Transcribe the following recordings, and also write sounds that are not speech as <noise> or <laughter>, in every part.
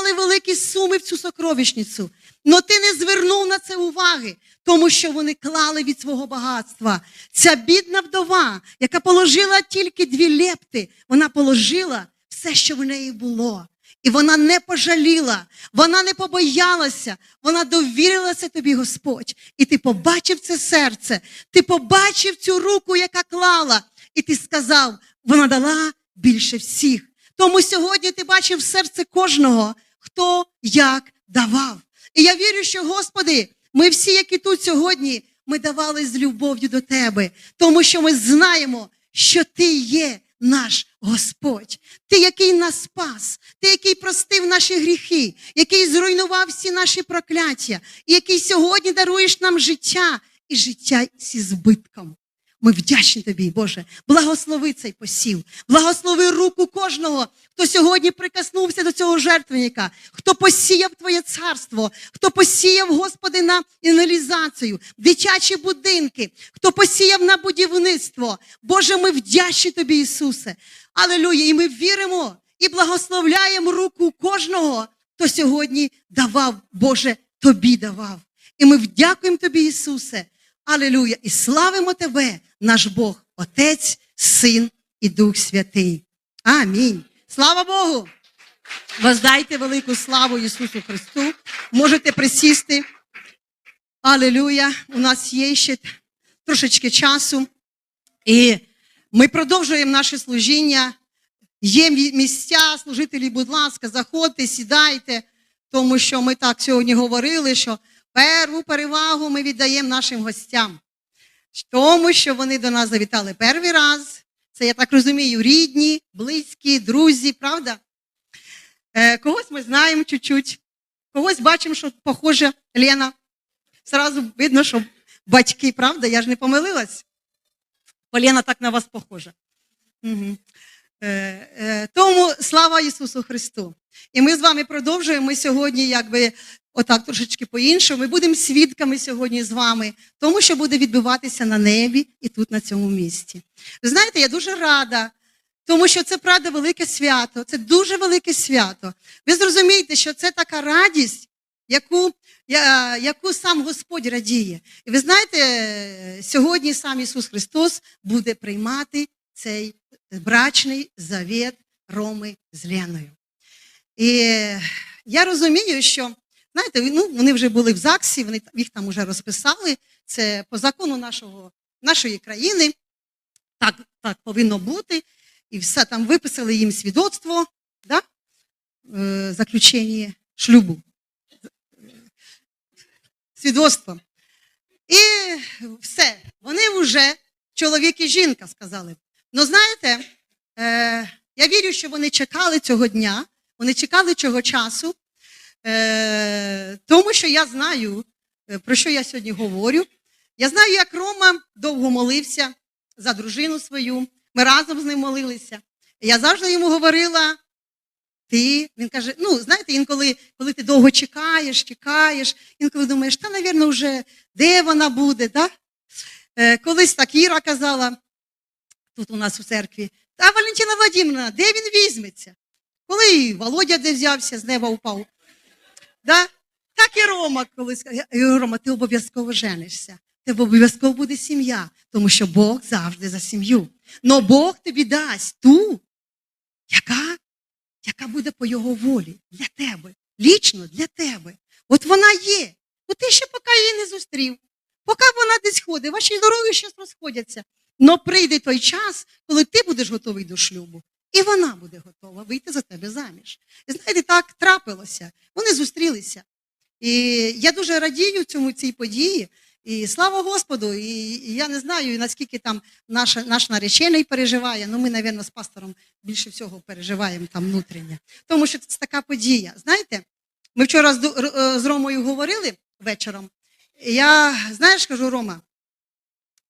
клали великі суми в цю сокровищницю. Но ти не звернув на це уваги, тому що вони клали від свого багатства. Ця бідна вдова, яка положила тільки дві лепти, вона положила все, що в неї було. І вона не пожаліла, вона не побоялася, вона довірилася тобі, Господь. І ти побачив це серце, ти побачив цю руку, яка клала, і ти сказав, вона дала більше всіх. Тому сьогодні ти бачив серце кожного, хто як давав. І я вірю, що, Господи, ми всі, які тут сьогодні, ми давали з любов'ю до Тебе, тому що ми знаємо, що Ти є наш Господь. Ти, який нас спас, ти, який простив наші гріхи, який зруйнував всі наші прокляття, і який сьогодні даруєш нам життя і життя зі збитком. Ми вдячні тобі, Боже. Благослови цей посів, благослови руку кожного, хто сьогодні прикоснувся до цього жертвенника, хто посіяв Твоє царство, хто посіяв, Господи, на іналізацію, дитячі будинки, хто посіяв на будівництво. Боже, ми вдячні тобі, Ісусе. Алелуя! І ми віримо і благословляємо руку кожного, хто сьогодні давав, Боже, тобі давав. І ми вдякуємо тобі, Ісусе. Алілуя! І славимо Тебе, наш Бог, Отець, Син і Дух Святий. Амінь. Слава Богу! Воздайте велику славу Ісусу Христу. Можете присісти. Алілуя! У нас є ще трошечки часу. І ми продовжуємо наше служіння. Є місця, служителі, будь ласка, заходьте, сідайте, тому що ми так сьогодні говорили, що перву перевагу ми віддаємо нашим гостям. Тому що вони до нас завітали перший раз. Це, я так розумію, рідні, близькі, друзі, правда? Е, когось ми знаємо чуть-чуть, когось бачимо, що похоже Лена. Зразу видно, що батьки, правда? Я ж не помилилась. Бо Лена так на вас похожа. Угу. Е, е, тому слава Ісусу Христу. І ми з вами продовжуємо. Ми сьогодні, якби отак трошечки по-іншому. Ми будемо свідками сьогодні з вами, тому що буде відбуватися на небі і тут, на цьому місці. Ви знаєте, я дуже рада, тому що це правда велике свято, це дуже велике свято. Ви зрозумієте, що це така радість, яку, яку сам Господь радіє. І ви знаєте, сьогодні сам Ісус Христос буде приймати цей брачний завет Роми з Леною. І я розумію, що знаєте, ну, вони вже були в ЗАГСі, вони їх там вже розписали. Це по закону нашого, нашої країни. Так, так повинно бути. І все там виписали їм свідоцтво, да? е, заключення шлюбу. Свідоцтво. І все. Вони вже чоловік і жінка сказали. Ну, знаєте, е, я вірю, що вони чекали цього дня, вони чекали цього часу, тому що я знаю, е, про що я сьогодні говорю. Я знаю, як Рома довго молився за дружину свою. Ми разом з ним молилися. Я завжди йому говорила. Ти, він каже, ну, знаєте, інколи, коли ти довго чекаєш, чекаєш, інколи думаєш, та, навірно, вже де вона буде, да? Е, колись так Іра казала, тут у нас у церкві, та Валентина Владимировна, де він візьметься? Коли Володя де взявся, з неба упав. Да? Так і Рома колись. Рома, ти обов'язково женишся. Тебе обов'язково буде сім'я, тому що Бог завжди за сім'ю. Но Бог тобі дасть ту, яка, яка буде по його волі для тебе, лічно для тебе. От вона є. Ну ти ще поки її не зустрів. Поки вона десь ходить, ваші дороги ще розходяться. Но прийде той час, коли ти будеш готовий до шлюбу, і вона буде готова вийти за тебе заміж. І знаєте, так трапилося. Вони зустрілися. І я дуже радію цьому цій події. І слава Господу! І, і я не знаю, наскільки там наш, наш наречений переживає. Ну, ми, мабуть, з пастором більше всього переживаємо там внутрішнє. Тому що це така подія. Знаєте, ми вчора з, е, з Ромою говорили вечором. І Я, знаєш, кажу, Рома,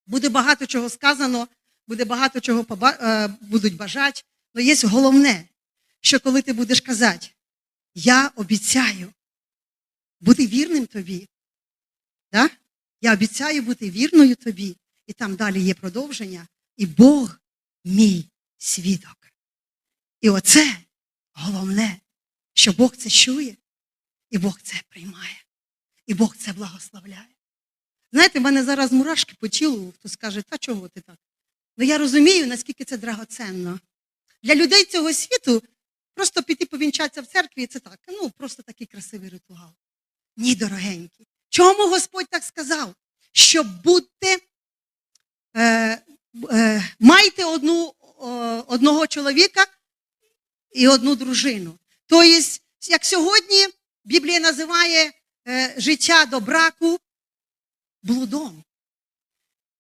буде багато чого сказано, буде багато чого поба- е, будуть бажати. Але є головне, що коли ти будеш казати, я обіцяю бути вірним тобі. Да? Я обіцяю бути вірною тобі. І там далі є продовження. І Бог мій свідок. І оце головне, що Бог це чує, і Бог це приймає, і Бог це благословляє. Знаєте, в мене зараз мурашки по тілу, хто скаже, та чого ти так? Ну я розумію, наскільки це драгоценно. Для людей цього світу просто піти повінчатися в церкві це так, ну просто такий красивий ритуал. Ні, дорогенькі. Чому Господь так сказав? Щоб будьте, е, е, майте одну, о, одного чоловіка і одну дружину. Тобто, як сьогодні Біблія називає е, життя до браку блудом.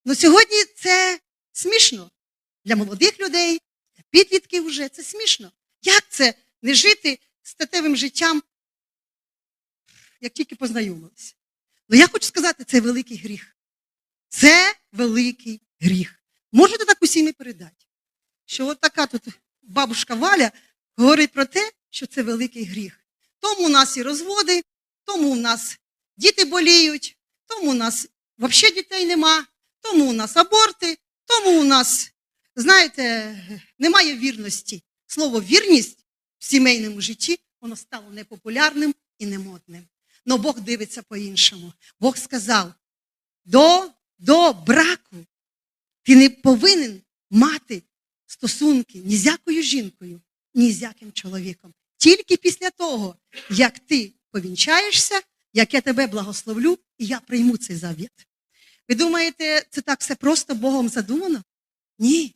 Ну сьогодні це смішно для молодих людей, для підлітків вже це смішно. Як це не жити статевим життям, як тільки познайомилися? Ну я хочу сказати, це великий гріх. Це великий гріх. Можете так усім і передати, що от така тут бабушка Валя говорить про те, що це великий гріх. Тому у нас і розводи, тому у нас діти боліють, тому у нас взагалі дітей нема, тому у нас аборти, тому у нас, знаєте, немає вірності. Слово вірність в сімейному житті воно стало непопулярним і немодним. Но Бог дивиться по-іншому. Бог сказав: до, до браку ти не повинен мати стосунки ні з якою жінкою, ні з яким чоловіком. Тільки після того, як ти повінчаєшся, як я тебе благословлю, і я прийму цей завіт. Ви думаєте, це так все просто Богом задумано? Ні.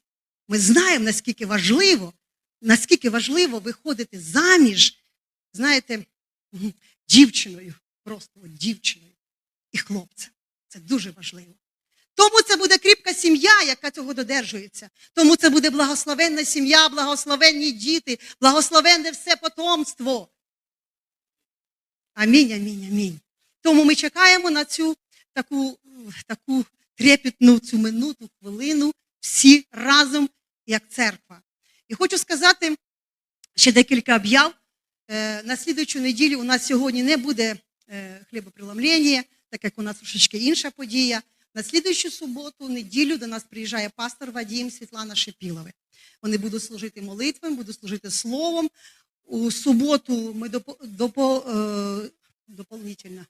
Ми знаємо, наскільки важливо, наскільки важливо виходити заміж, знаєте, дівчиною, просто дівчиною і хлопцем. Це дуже важливо. Тому це буде кріпка сім'я, яка цього додержується. Тому це буде благословенна сім'я, благословенні діти, благословенне все потомство. Амінь, амінь, амінь. Тому ми чекаємо на цю таку, таку трепетну цю минуту, хвилину, всі разом, як церква. І хочу сказати ще декілька об'яв. Е, На слідуючу неділю у нас сьогодні не буде е, хлібопреломлення, так як у нас трошечки інша подія. На слідуючу суботу, неділю до нас приїжджає пастор Вадім Світлана Шепілове. Вони будуть служити молитвами, будуть служити словом. У суботу ми допо, допо, е, дополнительно.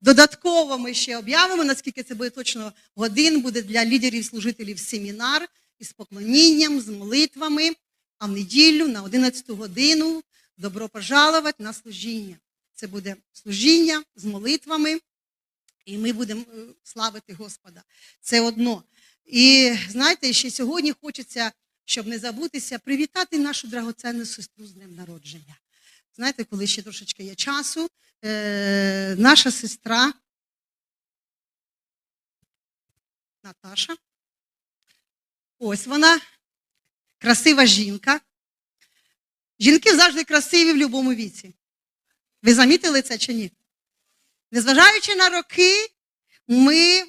Додатково ми ще об'явимо, наскільки це буде точно годин, буде для лідерів служителів семінар із поклонінням, з молитвами. А в неділю на 11 годину добро пожаловать на служіння. Це буде служіння з молитвами, і ми будемо е, славити Господа. Це одно. І знаєте, ще сьогодні хочеться, щоб не забутися, привітати нашу драгоценну сестру з днем народження. Знаєте, коли ще трошечки є часу, е, наша сестра Наташа. Ось вона, красива жінка. Жінки завжди красиві в будь-якому віці. Ви замітили це чи ні? Незважаючи на роки, ми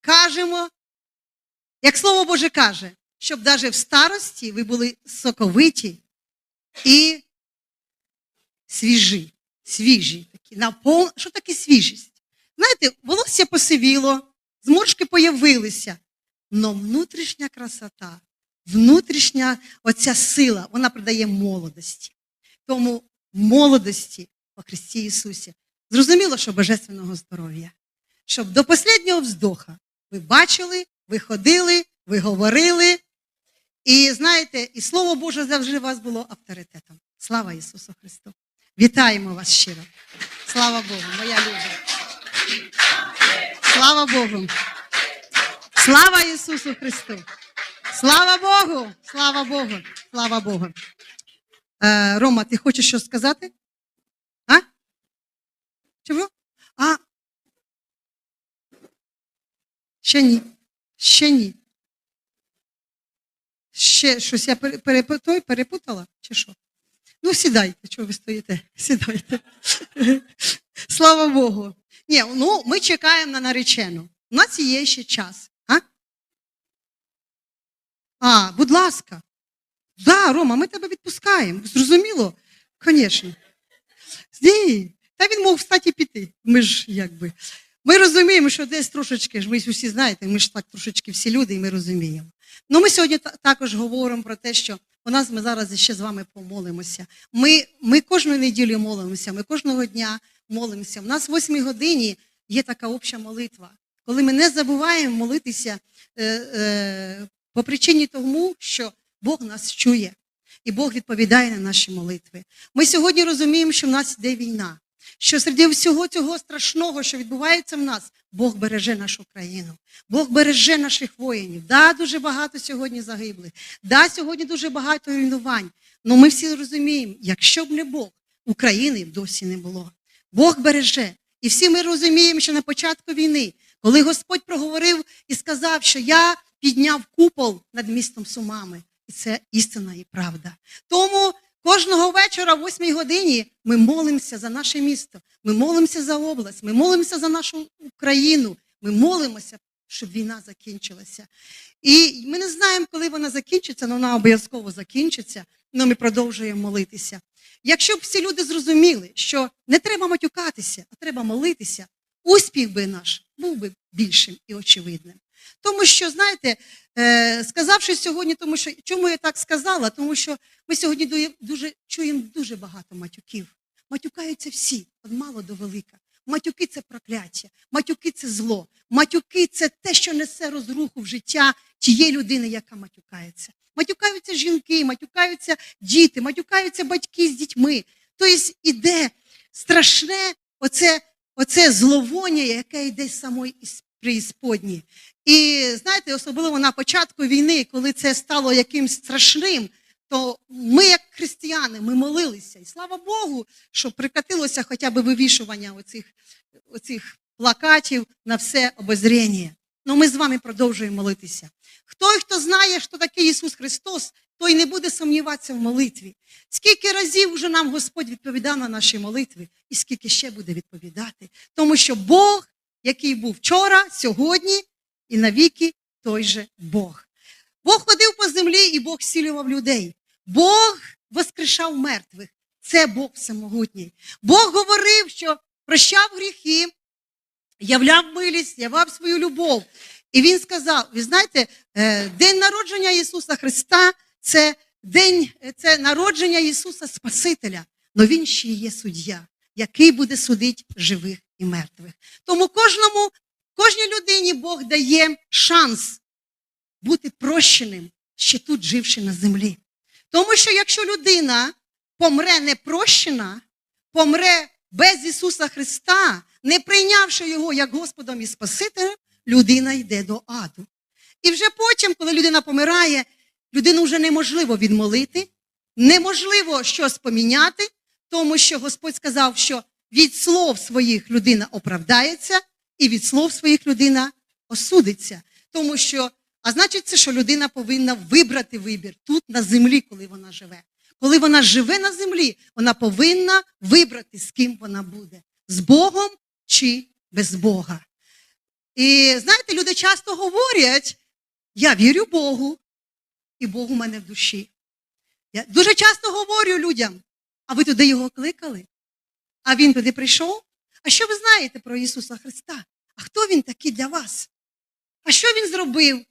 кажемо, як Слово Боже каже, щоб навіть в старості ви були соковиті і свіжі. Свіжі такі. Напол... Що таке свіжість? Знаєте, волосся посивіло, зморшки появилися. Но внутрішня красота, внутрішня оця сила, вона придає молодості. Тому молодості по Христі Ісусі. Зрозуміло, що божественного здоров'я. Щоб до останнього вздоха ви бачили, ви ходили, ви говорили. І знаєте, і Слово Боже завжди вас було авторитетом. Слава Ісусу Христу! Вітаємо вас щиро. Слава Богу, моя люба. Слава Богу. Слава Ісусу Христу! Слава Богу! Слава Богу! Слава Богу! Е, Рома, ти хочеш щось сказати? А? Чого? А? Ще ні. Ще ні. Ще щось я пере- перепутала? Чи що? Ну, сідайте, чого ви стоїте? <laughs> Сідайте. Слава Богу. Ні, ну, ми чекаємо на наречену. У нас є ще час. А? А, будь ласка. Да, Рома, ми тебе відпускаємо. Зрозуміло? Звісно. Та він мог встати піти. Ми ж якби. Ми розуміємо, що десь трошечки, ж ви усі знаєте, ми ж так трошечки всі люди, і ми розуміємо. Ну, ми сьогодні також говоримо про те, що у нас ми зараз ще з вами помолимося. Ми, ми кожну неділю молимося, ми кожного дня молимося. У нас в 8 годині є така обща молитва, коли ми не забуваємо молитися е, е, по причині тому, що Бог нас чує і Бог відповідає на наші молитви. Ми сьогодні розуміємо, що в нас йде війна, що серед всього цього страшного, що відбувається в нас, Бог береже нашу країну, Бог береже наших воїнів. Да, дуже багато сьогодні загиблих, да, сьогодні дуже багато руйнувань. Але ми всі розуміємо, якщо б не Бог, України досі не було. Бог береже. І всі ми розуміємо, що на початку війни, коли Господь проговорив і сказав, що я підняв купол над містом Сумами, і це істина і правда. Тому кожного вечора, о 8 годині, ми молимося за наше місто, ми молимося за область, ми молимося за нашу Україну, ми молимося, щоб війна закінчилася. І ми не знаємо, коли вона закінчиться, але вона обов'язково закінчиться, але ми продовжуємо молитися. Якщо б всі люди зрозуміли, що не треба матюкатися, а треба молитися, успіх би наш був би більшим і очевидним. Тому що, знаєте, е, сказавши сьогодні, тому що чому я так сказала? Тому що ми сьогодні дуже чуємо дуже багато матюків. Матюкаються всі, від мало до велика. Матюки це прокляття, матюки це зло, матюки це те, що несе розруху в життя тієї людини, яка матюкається. Матюкаються жінки, матюкаються діти, матюкаються батьки з дітьми. Тобто іде страшне оце, оце зловоння, яке йде з самої преісподні. І знаєте, особливо на початку війни, коли це стало якимсь страшним, то ми, як християни, ми молилися. І слава Богу, що прикатилося хоча б вивішування оцих, оцих плакатів на все обозріння. Ну ми з вами продовжуємо молитися. Хто, хто знає, що таке Ісус Христос, той не буде сумніватися в молитві. Скільки разів вже нам Господь відповідав на наші молитви, і скільки ще буде відповідати. Тому що Бог, який був вчора, сьогодні і навіки той же Бог. Бог ходив по землі і Бог зцілював людей. Бог воскрешав мертвих. Це Бог всемогутній. Бог говорив, що прощав гріхи, являв милість, явав свою любов. І він сказав: ви знаєте, е, день народження Ісуса Христа це день це народження Ісуса Спасителя. але Він ще є суддя, який буде судити живих і мертвих. Тому кожному, кожній людині Бог дає шанс бути прощеним, ще тут живши на землі. Тому що якщо людина помре непрощена, помре без Ісуса Христа, не прийнявши Його як Господом і Спасителем, людина йде до аду. І вже потім, коли людина помирає, людину вже неможливо відмолити, неможливо щось поміняти, тому що Господь сказав, що від слов своїх людина оправдається, і від слов своїх людина осудиться. Тому що, а значить, це, що людина повинна вибрати вибір тут, на землі, коли вона живе. Коли вона живе на землі, вона повинна вибрати, з ким вона буде: з Богом чи без Бога. І знаєте, люди часто говорять: я вірю Богу, і Бог у мене в душі. Я дуже часто говорю людям, а ви туди його кликали? А він туди прийшов? А що ви знаєте про Ісуса Христа? А хто він такий для вас? А що він зробив?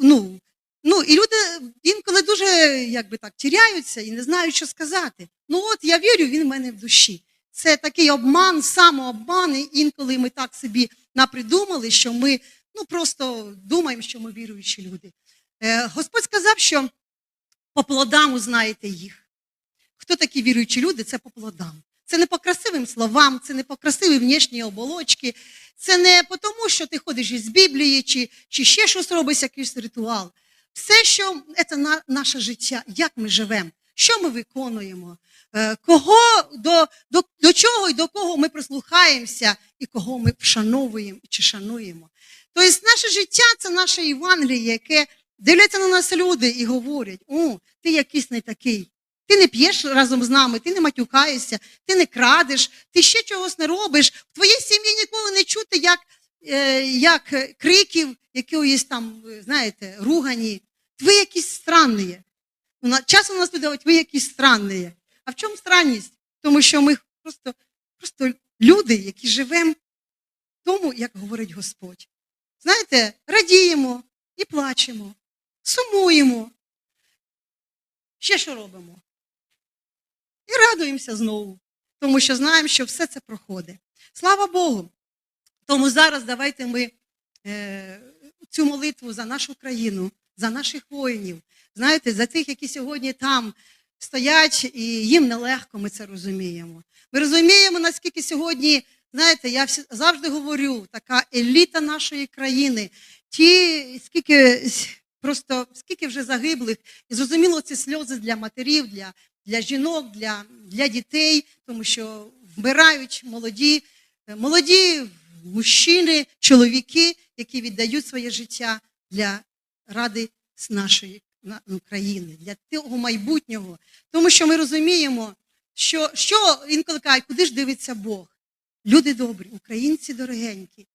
Ну, ну і люди інколи дуже як би так тіряються і не знають, що сказати. Ну от я вірю, він в мене в душі. Це такий обман, самообман, і інколи ми так собі напридумали, що ми ну, просто думаємо, що ми віруючі люди. Е, Господь сказав, що по плодам узнаєте їх. Хто такі віруючі люди? Це по плодам. Це не по красивим словам, це не по красивій внішній оболочці, це не по тому, що ти ходиш із Біблії, чи, чи ще щось робиш, якийсь ритуал. Все, що це на, наше життя, як ми живемо, що ми виконуємо, е, кого, до, до, до чого і до кого ми прислухаємося, і кого ми вшановуємо чи шануємо. Тобто наше життя це наше Євангеліє, яке дивляться на нас люди і говорять: о, ти якийсь не такий. Ти не п'єш разом з нами, ти не матюкаєшся, ти не крадеш, ти ще чогось не робиш. В твоїй сім'ї ніколи не чути, як, е, як криків, якоїсь там, знаєте, ругані. Ви якісь странні. Часом нас люди ви якісь странні. А в чому странність? Тому що ми просто, просто люди, які живемо тому, як говорить Господь. Знаєте, радіємо і плачемо. сумуємо. Ще що робимо? І радуємося знову, тому що знаємо, що все це проходить. Слава Богу. Тому зараз давайте ми е, цю молитву за нашу країну, за наших воїнів, знаєте, за тих, які сьогодні там стоять, і їм нелегко, ми це розуміємо. Ми розуміємо, наскільки сьогодні, знаєте, я завжди говорю, така еліта нашої країни, ті, скільки просто скільки вже загиблих, і зрозуміло, ці сльози для матерів, для, для жінок, для, для дітей, тому що вмирають молоді, е, молоді мужчини, чоловіки, які віддають своє життя для ради нашої на- країни, для того майбутнього. Тому що ми розуміємо, що, що інколи кажуть, куди ж дивиться Бог? Люди добрі, українці дорогенькі,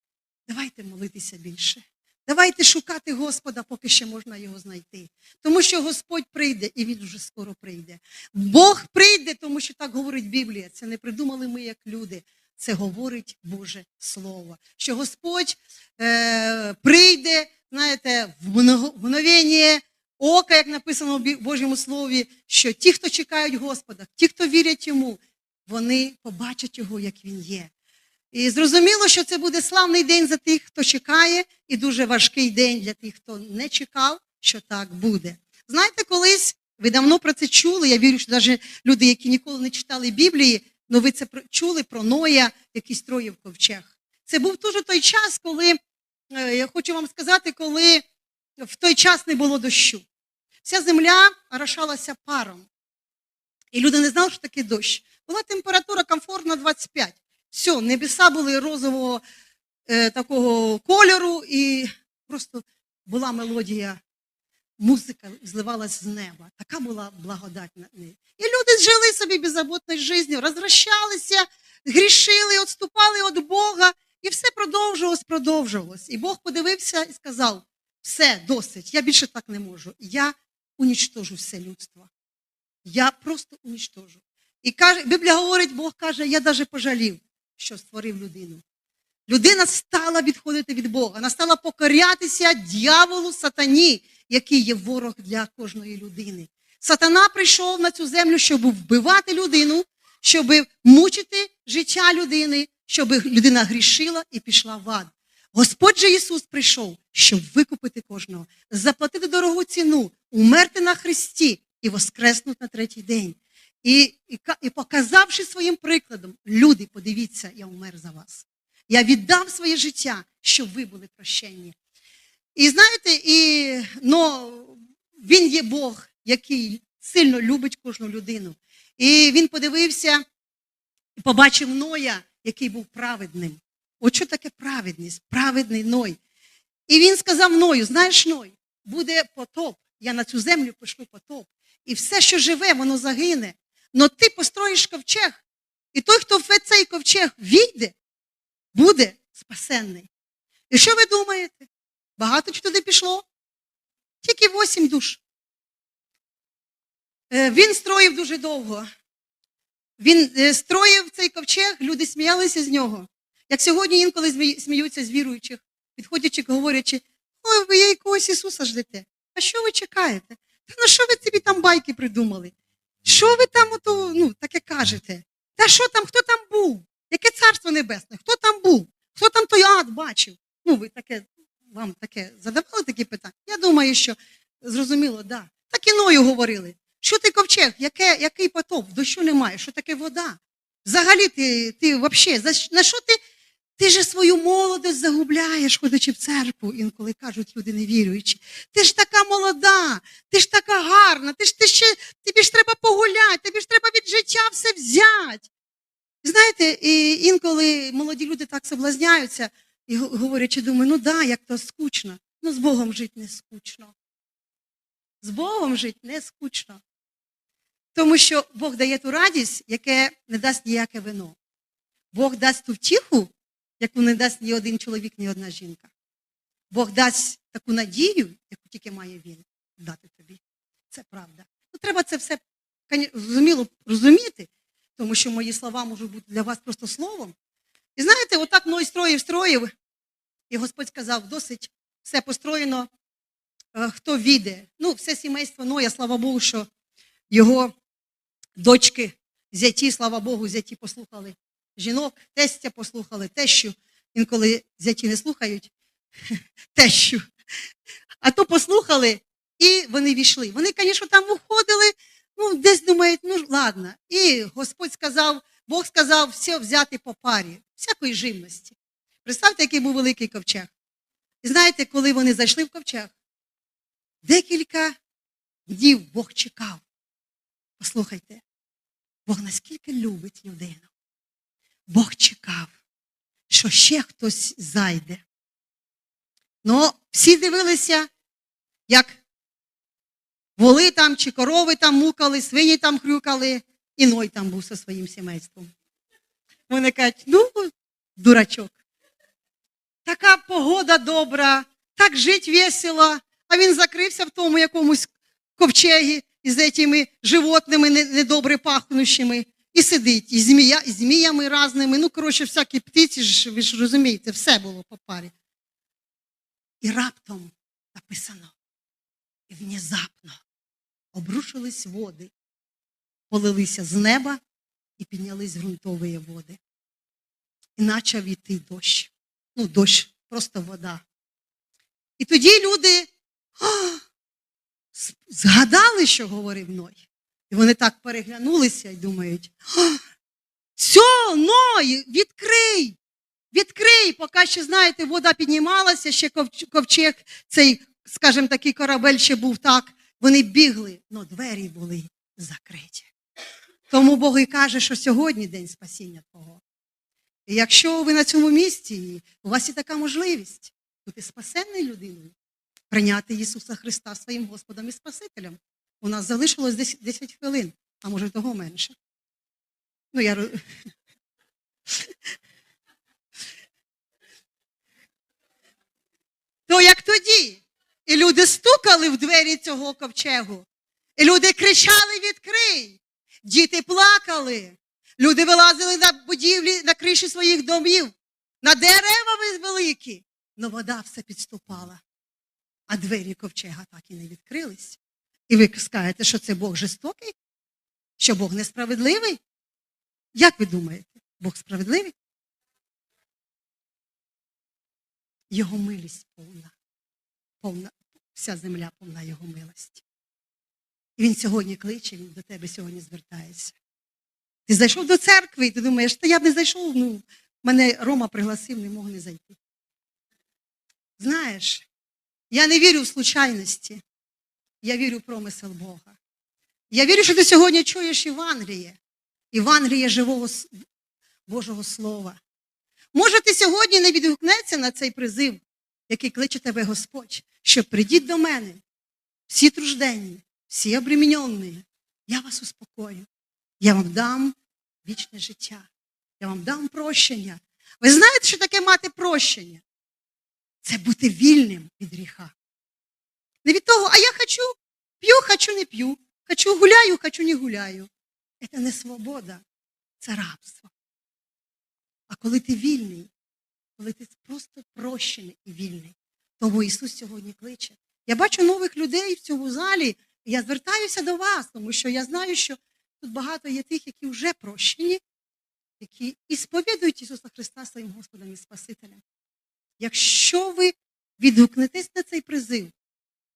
давайте молитися більше. Давайте шукати Господа, поки ще можна його знайти. Тому що Господь прийде, і він вже скоро прийде. Бог прийде, тому що так говорить Біблія. Це не придумали ми як люди. Це говорить Боже Слово. Що Господь е, прийде, знаєте, в мгновення ока, як написано в Божому Слові, що ті, хто чекають Господа, ті, хто вірять йому, вони побачать його, як він є. І зрозуміло, що це буде славний день за тих, хто чекає, і дуже важкий день для тих, хто не чекав, що так буде. Знаєте, колись ви давно про це чули. Я вірю, що навіть люди, які ніколи не читали Біблії, ну ви це чули про Ноя, який строїв ковчег. Це був дуже той час, коли е, я хочу вам сказати, коли в той час не було дощу. Вся земля орошалася паром. І люди не знали, що таке дощ. Була температура комфортна 25. Все, небеса були розового е, такого кольору, і просто була мелодія, музика зливалась з неба. Така була благодать на неї. І люди жили собі беззаботною життю, розвращалися, грішили, відступали від Бога, і все продовжувалось, продовжувалось. І Бог подивився і сказав: все, досить, я більше так не можу. Я унічтожу все людство. Я просто унічтожу. І каже, Біблія говорить, Бог каже, я навіть пожалів, що створив людину. Людина стала відходити від Бога, вона стала покорятися дьяволу, сатані, який є ворог для кожної людини. Сатана прийшов на цю землю, щоб вбивати людину, щоб мучити життя людини, щоб людина грішила і пішла в ад. Господь же Ісус прийшов, щоб викупити кожного, заплатити дорогу ціну, умерти на Христі і воскреснути на третій день. І, і, і показавши своїм прикладом, люди, подивіться, я умер за вас. Я віддав своє життя, щоб ви були прощені. І знаєте, і, ну, він є Бог, який сильно любить кожну людину. І він подивився і побачив Ноя, який був праведним. От що таке праведність? Праведний Ной. І він сказав Ною: знаєш, Ной, буде потоп. Я на цю землю пошлю потоп. І все, що живе, воно загине. Но ти построїш ковчег, і той, хто в цей ковчег війде, буде спасенний. І що ви думаєте? Багато чи туди пішло? Тільки вісім душ. Е, Він строїв дуже довго. Він е, строїв цей ковчег, люди сміялися з нього. Як сьогодні інколи сміються з віруючих, підходячи, говорячи, ой, ви якогось Ісуса ждете. А що ви чекаєте? Та на що ви собі там байки придумали? Що ви там ото, ну, таке кажете? Та що там, хто там був? Яке царство небесне? Хто там був? Хто там той ад бачив? Ну, ви таке, вам таке задавали такі питання? Я думаю, що зрозуміло, да. Так і Ною говорили. Що ти ковчег? Яке, який потоп? Дощу немає, що таке вода? Взагалі, ти, ти за, на що ти? Ти же свою молодость загубляєш, ходячи в церкву, інколи кажуть люди невіруючі. Ти ж така молода, ти ж така гарна, ти ж ти ще, тобі ж треба погуляти, тобі ж треба від життя все взяти. Знаєте, і інколи молоді люди так соблазняються і говорячи, думаю, ну да, як то скучно. Ну, з Богом жити не скучно. З Богом жити не скучно. Тому що Бог дає ту радість, яке не дасть ніяке вино. Бог дасть ту втіху, яку не дасть ні один чоловік, ні одна жінка. Бог дасть таку надію, яку тільки має він дати тобі. Це правда. Ну, треба це все зрозуміло розуміти, тому що мої слова можуть бути для вас просто словом. І знаєте, отак Ной строїв, строїв, і Господь сказав, досить все построєно, е, хто віде. Ну, все сімейство Ноя, слава Богу, що його дочки, зяті, слава Богу, зяті послухали жінок, тестя послухали, тещу. Інколи зяті не слухають <laughs> тещу. А то послухали, і вони війшли. Вони, звісно, там уходили, ну, десь думають, ну ладно. І Господь сказав, Бог сказав, все взяти по парі, всякої живності. Представте, який був великий ковчег. І знаєте, коли вони зайшли в ковчег, декілька днів Бог чекав. Послухайте, Бог наскільки любить людину. Бог чекав, що ще хтось зайде. Ну, всі дивилися, як воли там чи корови там мукали, свині там хрюкали, і Ной там був зі своїм сімейством. Вони кажуть, ну, дурачок. Така погода добра, так жить весело, а він закрився в тому якомусь ковчегі із цими животними недобре пахнущими. І сидить, і змія, і зміями разними. Ну, коротше, всякі птиці, ж, ви ж розумієте, все було по парі. І раптом написано, і внезапно обрушились води, полилися з неба і піднялись ґрунтові води. І почав йти дощ. Ну, дощ, просто вода. І тоді люди «А, згадали, що говорив Ной. І вони так переглянулися і думають: «А, все, Ной, відкрий! Відкрий, поки ще, знаєте, вода піднімалася, ще ковчег, цей, скажімо, такий корабель ще був так. Вони бігли, але двері були закриті. Тому Бог і каже, що сьогодні день спасіння Твого. І якщо ви на цьому місці, і у вас є така можливість бути спасенною людиною, прийняти Ісуса Христа своїм Господом і Спасителем. У нас залишилось десь 10 хвилин, а може того менше. Ну, я... То як тоді? І люди стукали в двері цього ковчегу. І люди кричали відкрий. Діти плакали. Люди вилазили на будівлі, на криші своїх домів, на дерева великі. Но вода все підступала. А двері ковчега так і не відкрились. І ви скажете, що це Бог жорстокий? Що Бог несправедливий? Як ви думаєте, Бог справедливий? Його милість повна, повна, вся земля повна Його милості. І він сьогодні кличе, він до тебе сьогодні звертається. Ти зайшов до церкви, і ти думаєш, та я б не зайшов, ну, мене Рома пригласив, не мог не зайти. Знаєш, я не вірю в случайності. Я вірю в промисел Бога. Я вірю, що ти сьогодні чуєш Євангеліє. Євангеліє живого Божого Слова. Може, ти сьогодні не відгукнеться на цей призив, який кличе тебе Господь, що прийдіть до мене, всі тружденні, всі обремінені. Я вас успокою. Я вам дам вічне життя. Я вам дам прощення. Ви знаєте, що таке мати прощення? Це бути вільним від гріха. Не від того, а я хочу, п'ю, хочу, не п'ю, хочу гуляю, хочу, не гуляю. Це не свобода, це рабство. А коли ти вільний, коли ти просто прощений і вільний, тому Ісус сьогодні кличе. Я бачу нових людей в цьому залі, і я звертаюся до вас, тому що я знаю, що тут багато є тих, які вже прощені, які і сповідують Ісуса Христа своїм Господом і Спасителем. Якщо ви відгукнетесь на цей призив,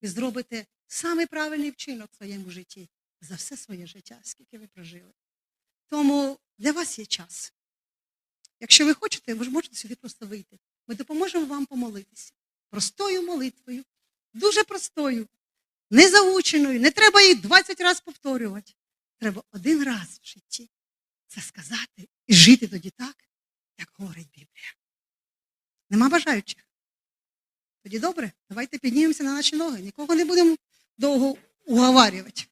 ви зробите самий правильний вчинок в своєму житті за все своє життя, скільки ви прожили. Тому для вас є час. Якщо ви хочете, ви ж можете сюди просто вийти. Ми допоможемо вам помолитися. Простою молитвою, дуже простою, не заученою, не треба її 20 разів повторювати. Треба один раз в житті це сказати і жити тоді так, як говорить Біблія. Нема бажаючих. Тоді добре, давайте піднімемося на наші ноги. Нікого не будемо довго уговарювати.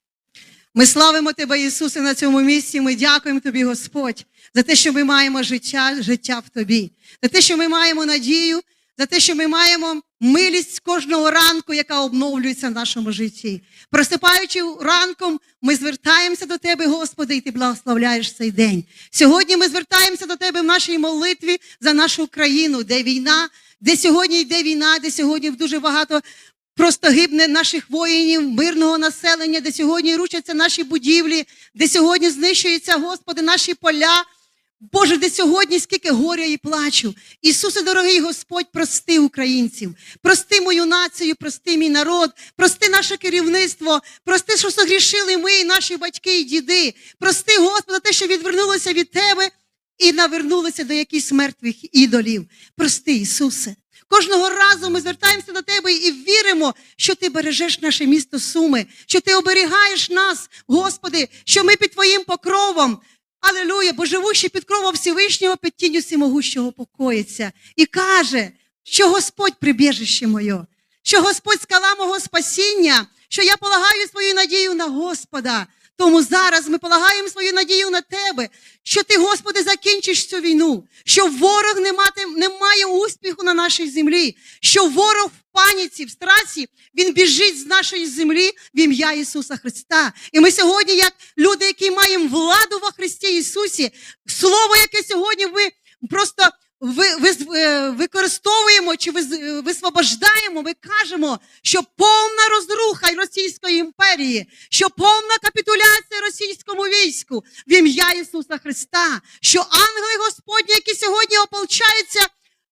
Ми славимо Тебе, Ісусе, на цьому місці. Ми дякуємо Тобі, Господь, за те, що ми маємо життя, життя в Тобі, за те, що ми маємо надію, за те, що ми маємо милість кожного ранку, яка обновлюється в нашому житті. Просипаючи ранком, ми звертаємося до Тебе, Господи, і Ти благословляєш цей день. Сьогодні ми звертаємося до Тебе в нашій молитві за нашу країну, де війна, де сьогодні йде війна, де сьогодні дуже багато просто гибне наших воїнів, мирного населення, де сьогодні рушаться наші будівлі, де сьогодні знищуються, Господи, наші поля. Боже, де сьогодні скільки горя і плачу. Ісусе, дорогий Господь, прости українців, прости мою націю, прости мій народ, прости наше керівництво, прости, що согрішили ми, і наші батьки і діди. Прости, Господи, те, що відвернулося від Тебе і навернулися до якихось мертвих ідолів. Прости, Ісусе. Кожного разу ми звертаємося до Тебе і віримо, що Ти бережеш наше місто Суми, що Ти оберігаєш нас, Господи, що ми під Твоїм покровом. Алілуя, бо живущий під кровом Всевишнього під тінню всемогущого покоїться. І каже, що Господь прибіжище моє, що Господь скала мого спасіння, що я полагаю свою надію на Господа. Тому зараз ми полагаємо свою надію на тебе, що ти, Господи, закінчиш цю війну, що ворог не, мати, не має успіху на нашій землі, що ворог в паніці, в страсі, він біжить з нашої землі в ім'я Ісуса Христа. І ми сьогодні, як люди, які маємо владу во Христі Ісусі, слово, яке сьогодні ми просто ви, е, використовуємо чи е, висвобождаємо, ми кажемо, що повна розруха Російської імперії, що повна капітуляція російському війську в ім'я Ісуса Христа, що ангели Господні, які сьогодні ополчаються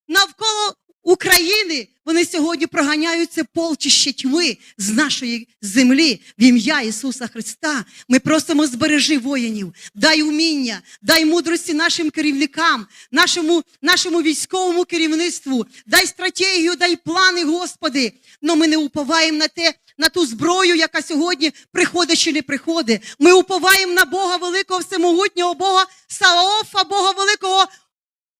навколо України, вони сьогодні проганяють це полчище тьми з нашої землі в ім'я Ісуса Христа. Ми просимо збережи воїнів, дай уміння, дай мудрості нашим керівникам, нашому, нашому військовому керівництву, дай стратегію, дай плани, Господи. Но ми не уповаємо на те, на ту зброю, яка сьогодні приходить чи не приходить. Ми уповаємо на Бога великого, всемогутнього Бога Саофа, Бога великого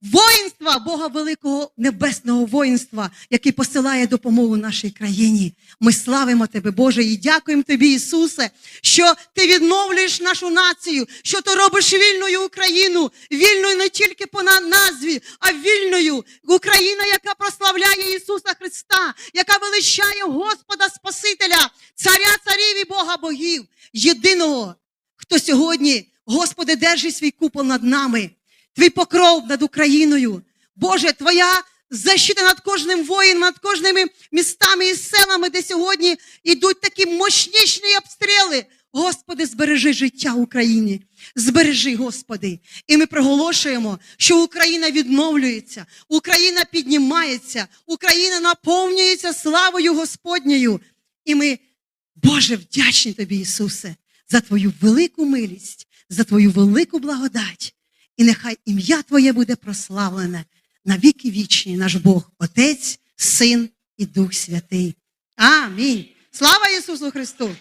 воїнства, Бога великого небесного воїнства, який посилає допомогу нашій країні. Ми славимо Тебе, Боже, і дякуємо Тобі, Ісусе, що Ти відновлюєш нашу націю, що ти робиш вільною Україну, вільною не тільки по назві, а вільною. Україна, яка прославляє Ісуса Христа, яка величає Господа Спасителя, царя царів і Бога богів, єдиного, хто сьогодні, Господи, держить свій купол над нами твій покров над Україною. Боже, Твоя защита над кожним воїном, над кожними містами і селами, де сьогодні йдуть такі мощніші обстріли. Господи, збережи життя Україні. Збережи, Господи. І ми проголошуємо, що Україна відновлюється, Україна піднімається, Україна наповнюється славою Господньою. І ми, Боже, вдячні Тобі, Ісусе, за Твою велику милість, за Твою велику благодать і нехай ім'я Твоє буде прославлене на віки вічні, наш Бог, Отець, Син і Дух Святий. Амінь. Слава Ісусу Христу!